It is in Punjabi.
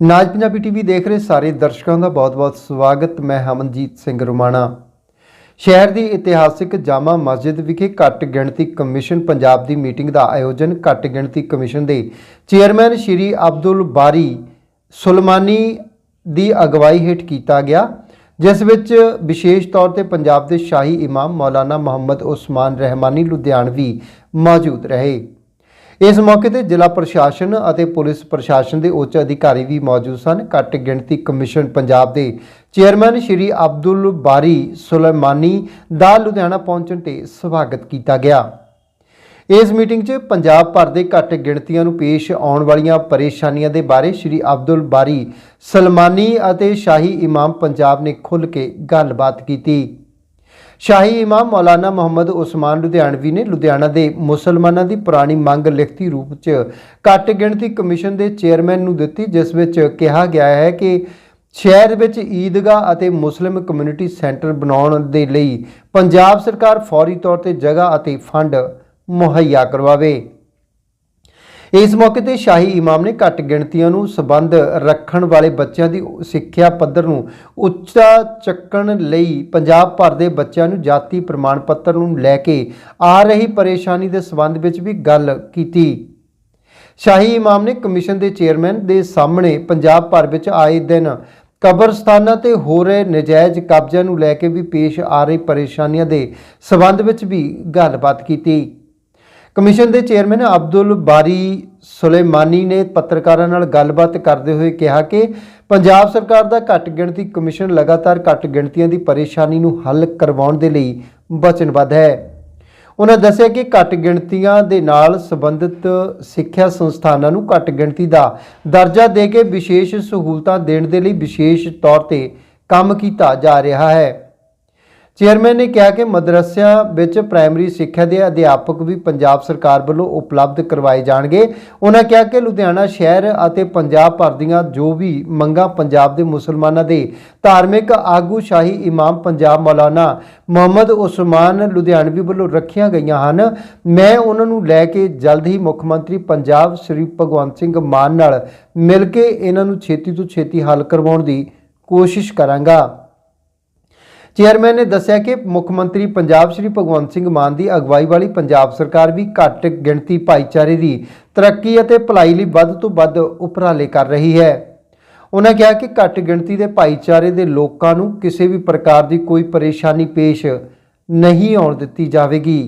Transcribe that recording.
ਨਾਜ ਪੰਜਾਬੀ ਟੀਵੀ ਦੇਖ ਰਹੇ ਸਾਰੇ ਦਰਸ਼ਕਾਂ ਦਾ ਬਹੁਤ-ਬਹੁਤ ਸਵਾਗਤ। ਮੈਂ ਹਮਨਜੀਤ ਸਿੰਘ ਰੁਮਾਣਾ। ਸ਼ਹਿਰ ਦੀ ਇਤਿਹਾਸਿਕ ਜਾਮਾ ਮਸਜਿਦ ਵਿਖੇ ਘੱਟ ਗਿਣਤੀ ਕਮਿਸ਼ਨ ਪੰਜਾਬ ਦੀ ਮੀਟਿੰਗ ਦਾ ਆਯੋਜਨ। ਘੱਟ ਗਿਣਤੀ ਕਮਿਸ਼ਨ ਦੇ ਚੇਅਰਮੈਨ ਸ਼੍ਰੀ ਅਬਦੁਲ ਬਾਰੀ ਸੁਲਮਾਨੀ ਦੀ ਅਗਵਾਈ ਹੇਠ ਕੀਤਾ ਗਿਆ, ਜਿਸ ਵਿੱਚ ਵਿਸ਼ੇਸ਼ ਤੌਰ ਤੇ ਪੰਜਾਬ ਦੇ ਸ਼ਾਹੀ ਇਮਾਮ ਮੌਲਾਨਾ ਮੁਹੰਮਦ ਉਸਮਾਨ ਰਹਿਮਾਨੀ ਲੁਧਿਆਣਵੀ ਮੌਜੂਦ ਰਹੇ। ਇਸ ਮੌਕੇ ਤੇ ਜ਼ਿਲ੍ਹਾ ਪ੍ਰਸ਼ਾਸਨ ਅਤੇ ਪੁਲਿਸ ਪ੍ਰਸ਼ਾਸਨ ਦੇ ਉੱਚ ਅਧਿਕਾਰੀ ਵੀ ਮੌਜੂਦ ਸਨ। ਘੱਟ ਗਿਣਤੀ ਕਮਿਸ਼ਨ ਪੰਜਾਬ ਦੇ ਚੇਅਰਮੈਨ ਸ਼੍ਰੀ ਅਬਦੁਲ ਬਾਰੀ ਸੁਲੇਮਾਨੀ ਦਾ ਲੁਧਿਆਣਾ ਪਹੁੰਚਣ ਤੇ ਸਵਾਗਤ ਕੀਤਾ ਗਿਆ। ਇਸ ਮੀਟਿੰਗ 'ਚ ਪੰਜਾਬ ਭਰ ਦੇ ਘੱਟ ਗਿਣਤੀਆਂ ਨੂੰ ਪੇਸ਼ ਆਉਣ ਵਾਲੀਆਂ ਪਰੇਸ਼ਾਨੀਆਂ ਦੇ ਬਾਰੇ ਸ਼੍ਰੀ ਅਬਦੁਲ ਬਾਰੀ ਸਲਮਾਨੀ ਅਤੇ ਸ਼ਾਹੀ ਇਮਾਮ ਪੰਜਾਬ ਨੇ ਖੁੱਲ੍ਹ ਕੇ ਗੱਲਬਾਤ ਕੀਤੀ। ਸ਼ਾਹੀ ਇਮਾਮ ਮੌਲਾਨਾ ਮੁਹੰਮਦ ਉਸਮਾਨ ਲੁਧਿਆਣਵੀ ਨੇ ਲੁਧਿਆਣਾ ਦੇ ਮੁਸਲਮਾਨਾਂ ਦੀ ਪੁਰਾਣੀ ਮੰਗ ਲਿਖਤੀ ਰੂਪ 'ਚ ਘੱਟ ਗਿਣਤੀ ਕਮਿਸ਼ਨ ਦੇ ਚੇਅਰਮੈਨ ਨੂੰ ਦਿੱਤੀ, ਜਿਸ ਵਿੱਚ ਕਿਹਾ ਗਿਆ ਹੈ ਕਿ ਸ਼ਹਿਰ ਵਿੱਚ ਈਦਗਾਹ ਅਤੇ ਮੁਸਲਿਮ ਕਮਿਊਨਿਟੀ ਸੈਂਟਰ ਬਣਾਉਣ ਦੇ ਲਈ ਪੰਜਾਬ ਸਰਕਾਰ ਫੌਰੀ ਤੌਰ ਤੇ ਜਗ੍ਹਾ ਅਤੇ ਫੰਡ ਮੁਹੱਈਆ ਕਰਵਾਵੇ। ਇਸ ਮੌਕੇ ਤੇ ਸ਼ਾਹੀ ਇਮਾਮ ਨੇ ਘੱਟ ਗਿਣਤੀਆਂ ਨੂੰ ਸਬੰਧ ਰੱਖਣ ਵਾਲੇ ਬੱਚਿਆਂ ਦੀ ਸਿੱਖਿਆ ਪੱਧਰ ਨੂੰ ਉੱਚਾ ਚੱਕਣ ਲਈ ਪੰਜਾਬ ਭਰ ਦੇ ਬੱਚਿਆਂ ਨੂੰ ਜਾਤੀ ਪ੍ਰਮਾਣ ਪੱਤਰ ਨੂੰ ਲੈ ਕੇ ਆ ਰਹੀ ਪਰੇਸ਼ਾਨੀ ਦੇ ਸਬੰਧ ਵਿੱਚ ਵੀ ਗੱਲ ਕੀਤੀ। ਸ਼ਾਹੀ ਇਮਾਮ ਨੇ ਕਮਿਸ਼ਨ ਦੇ ਚੇਅਰਮੈਨ ਦੇ ਸਾਹਮਣੇ ਪੰਜਾਬ ਭਰ ਵਿੱਚ ਆਏ ਦਿਨ ਕਬਰਸਤਾਨਾਂ ਤੇ ਹੋ ਰਹੇ ਨਜਾਇਜ਼ ਕਬਜ਼ਿਆਂ ਨੂੰ ਲੈ ਕੇ ਵੀ ਪੇਸ਼ ਆ ਰਹੀ ਪਰੇਸ਼ਾਨੀਆਂ ਦੇ ਸਬੰਧ ਵਿੱਚ ਵੀ ਗੱਲਬਾਤ ਕੀਤੀ। ਕਮਿਸ਼ਨ ਦੇ ਚੇਅਰਮੈਨ ਅਬਦੁਲ ਬਾਰੀ ਸੁਲੇਮਾਨੀ ਨੇ ਪੱਤਰਕਾਰਾਂ ਨਾਲ ਗੱਲਬਾਤ ਕਰਦੇ ਹੋਏ ਕਿਹਾ ਕਿ ਪੰਜਾਬ ਸਰਕਾਰ ਦਾ ਘੱਟ ਗਿਣਤੀ ਕਮਿਸ਼ਨ ਲਗਾਤਾਰ ਘੱਟ ਗਿਣਤੀਆਂ ਦੀ ਪਰੇਸ਼ਾਨੀ ਨੂੰ ਹੱਲ ਕਰਵਾਉਣ ਦੇ ਲਈ ਵਚਨਬੱਧ ਹੈ। ਉਹਨਾਂ ਦੱਸਿਆ ਕਿ ਘੱਟ ਗਿਣਤੀਆਂ ਦੇ ਨਾਲ ਸੰਬੰਧਿਤ ਸਿੱਖਿਆ ਸੰਸਥਾਨਾਂ ਨੂੰ ਘੱਟ ਗਿਣਤੀ ਦਾ ਦਰਜਾ ਦੇ ਕੇ ਵਿਸ਼ੇਸ਼ ਸਹੂਲਤਾਂ ਦੇਣ ਦੇ ਲਈ ਵਿਸ਼ੇਸ਼ ਤੌਰ ਤੇ ਕੰਮ ਕੀਤਾ ਜਾ ਰਿਹਾ ਹੈ। ਚੇਅਰਮੈਨ ਨੇ ਕਿਹਾ ਕਿ ਮਦਰਸਿਆਂ ਵਿੱਚ ਪ੍ਰਾਇਮਰੀ ਸਿੱਖਿਆ ਦੇ ਅਧਿਆਪਕ ਵੀ ਪੰਜਾਬ ਸਰਕਾਰ ਵੱਲੋਂ ਉਪਲਬਧ ਕਰਵਾਏ ਜਾਣਗੇ। ਉਹਨਾਂ ਕਿਹਾ ਕਿ ਲੁਧਿਆਣਾ ਸ਼ਹਿਰ ਅਤੇ ਪੰਜਾਬ ਭਰ ਦੀਆਂ ਜੋ ਵੀ ਮੰਗਾਂ ਪੰਜਾਬ ਦੇ ਮੁਸਲਮਾਨਾਂ ਦੇ ਧਾਰਮਿਕ ਆਗੂ ਸ਼ਾਹੀ ਇਮਾਮ ਪੰਜਾਬ ਮੌਲਾਨਾ ਮੁਹੰਮਦ ਉਸਮਾਨ ਲੁਧਿਆਣਵੀ ਵੱਲੋਂ ਰੱਖੀਆਂ ਗਈਆਂ ਹਨ। ਮੈਂ ਉਹਨਾਂ ਨੂੰ ਲੈ ਕੇ ਜਲਦ ਹੀ ਮੁੱਖ ਮੰਤਰੀ ਪੰਜਾਬ ਸ੍ਰੀ ਭਗਵੰਤ ਸਿੰਘ ਮਾਨ ਨਾਲ ਮਿਲ ਕੇ ਇਹਨਾਂ ਨੂੰ ਛੇਤੀ ਤੋਂ ਛੇਤੀ ਹੱਲ ਕਰਵਾਉਣ ਦੀ ਕੋਸ਼ਿਸ਼ ਕਰਾਂਗਾ। ਚੇਅਰਮੈਨ ਨੇ ਦੱਸਿਆ ਕਿ ਮੁੱਖ ਮੰਤਰੀ ਪੰਜਾਬ ਸ਼੍ਰੀ ਭਗਵੰਤ ਸਿੰਘ ਮਾਨ ਦੀ ਅਗਵਾਈ ਵਾਲੀ ਪੰਜਾਬ ਸਰਕਾਰ ਵੀ ਘੱਟ ਗਿਣਤੀ ਭਾਈਚਾਰੇ ਦੀ ਤਰੱਕੀ ਅਤੇ ਭਲਾਈ ਲਈ ਵੱਧ ਤੋਂ ਵੱਧ ਉਪਰਾਲੇ ਕਰ ਰਹੀ ਹੈ। ਉਹਨਾਂ ਕਿਹਾ ਕਿ ਘੱਟ ਗਿਣਤੀ ਦੇ ਭਾਈਚਾਰੇ ਦੇ ਲੋਕਾਂ ਨੂੰ ਕਿਸੇ ਵੀ ਪ੍ਰਕਾਰ ਦੀ ਕੋਈ ਪਰੇਸ਼ਾਨੀ ਪੇਸ਼ ਨਹੀਂ ਆਉਣ ਦਿੱਤੀ ਜਾਵੇਗੀ।